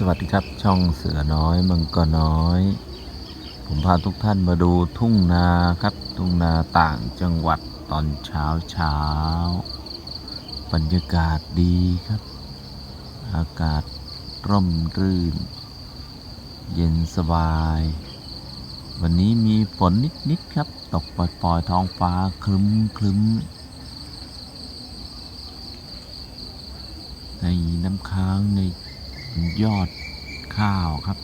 สวัสดีครับช่องเสือน้อยมังกรน้อย ผมพาทุกท่านมาดูทุ่งนาครับ ทุ่งนาต่างจังหวัดตอนเช้าเช้าบรรยากาศดีครับ อากาศร่มรื่น เย็นสบาย วันนี้มีฝนนิดๆครับ ตกปล่อยๆท้องฟ้าคลึ้มคลึ้มในน้ำค้างใน ยอดข้าวครับ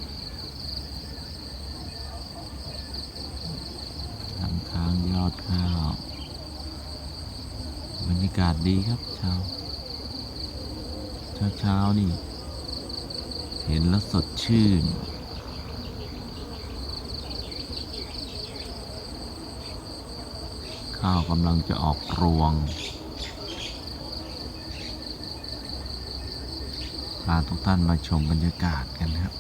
น้ำค้างยอดข้าว บรรยากาศดีครับเช้าเช้าเช้านี่ เห็นแล้วสดชื่นข้าวกำลังจะออกรวง พาทุกท่านมาชมบรรยากาศกันนะครับ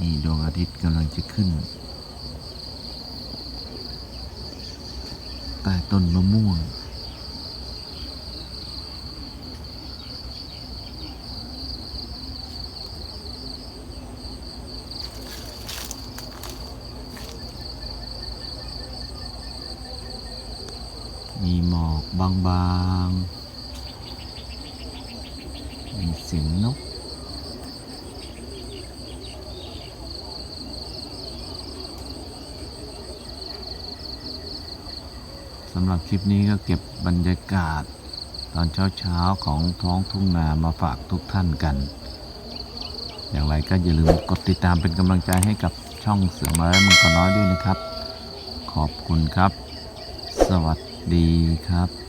นี่ดวงอาทิตย์กำลังจะขึ้น ใต้ต้นมะม่วง มีหมอกบางๆ มีเสียงนกสำหรับคลิปนี้ก็เก็บบรรยากาศ ตอนเช้าๆของท้องทุ่งนามาฝากทุกท่านกัน อย่างไรก็อย่าลืมกดติดตามเป็นกำลังใจให้กับช่องเสือมาและมังกรน้อยด้วยนะครับ ขอบคุณครับ สวัสดีครับ